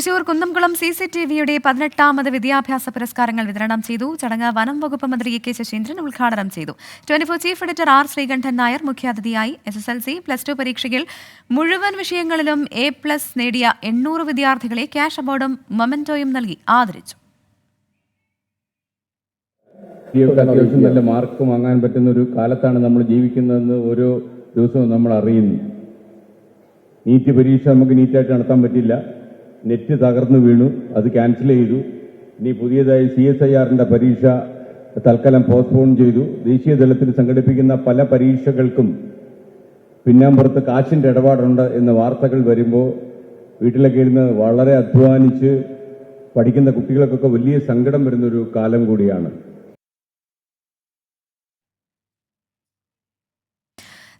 Thrissur Kunnamkulam C C T വിയുടെ പതിനെട്ടാമത് വിദ്യാഭ്യാസ പുരസ്കാരങ്ങൾ വിതരണം ചെയ്തു. ചടങ്ങ് വനം വകുപ്പ് മന്ത്രി എ കെ ശശീന്ദ്രൻ ഉദ്ഘാടനം ചെയ്തു. Twenty four chief editor R Sreekantan Nair മുഖ്യാതിഥിയായി S S L C plus two പരീക്ഷയിൽ മുഴുവൻ വിഷയങ്ങളിലും എ പ്ലസ് നേടിയ എണ്ണൂറ് വിദ്യാർത്ഥികളെ ക്യാഷ് അവാർഡും മൊമെന്റോയും നൽകി ആദരിച്ചു. നല്ല മാർക്ക് വാങ്ങാൻ പറ്റുന്ന ഒരു കാലത്താണ് നമ്മൾ ജീവിക്കുന്നതെന്ന് ഓരോ ദിവസവും നമ്മൾ അറിയുന്നു. നീറ്റ് പരീക്ഷ നമുക്ക് നീറ്റായിട്ട് നടത്താൻ പറ്റില്ല. നെറ്റ് തകർന്നു വീണു. അത് ക്യാൻസൽ ചെയ്തു. ഇനി പുതിയതായി സി എസ് ഐ ആറിന്റെ പരീക്ഷ തൽക്കാലം പോസ്റ്റ്പോൺ ചെയ്തു. ദേശീയ തലത്തിൽ സംഘടിപ്പിക്കുന്ന പല പരീക്ഷകൾക്കും പിന്നാമ്പുറത്ത് കാശിന്റെ ഇടപാടുണ്ട് എന്ന വാർത്തകൾ വരുമ്പോൾ വീട്ടിലൊക്കെ ഇരുന്ന് വളരെ അധ്വാനിച്ച് പഠിക്കുന്ന കുട്ടികൾക്കൊക്കെ വലിയ സങ്കടം വരുന്നൊരു കാലം കൂടിയാണ്.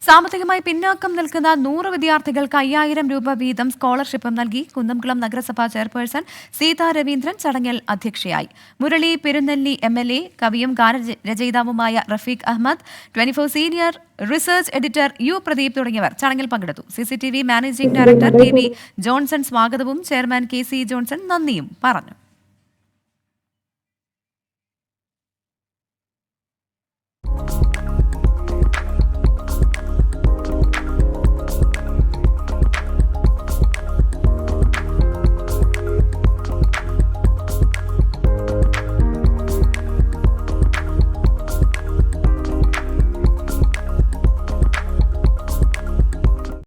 സാമ്പത്തികമായി പിന്നാക്കം നിൽക്കുന്ന നൂറ് വിദ്യാർത്ഥികൾക്ക് അയ്യായിരം രൂപ വീതം സ്കോളർഷിപ്പും നൽകി കുന്നംകുളം നഗരസഭാ ചെയർപേഴ്സൺ സീതാ രവീന്ദ്രൻ ചടങ്ങിൽ അധ്യക്ഷയായി. Murali Perunelli M L A കവിയും ഗാനരചയിതാവുമായ Rafeeq Ahammed twenty four senior research editor U Pradeep തുടങ്ങിയവർ ചടങ്ങിൽ പങ്കെടുത്തു. C C T V managing director T V Johnson സ്വാഗതവും ചെയർമാൻ കെ സി ജോൺസൺ നന്ദിയും പറഞ്ഞു.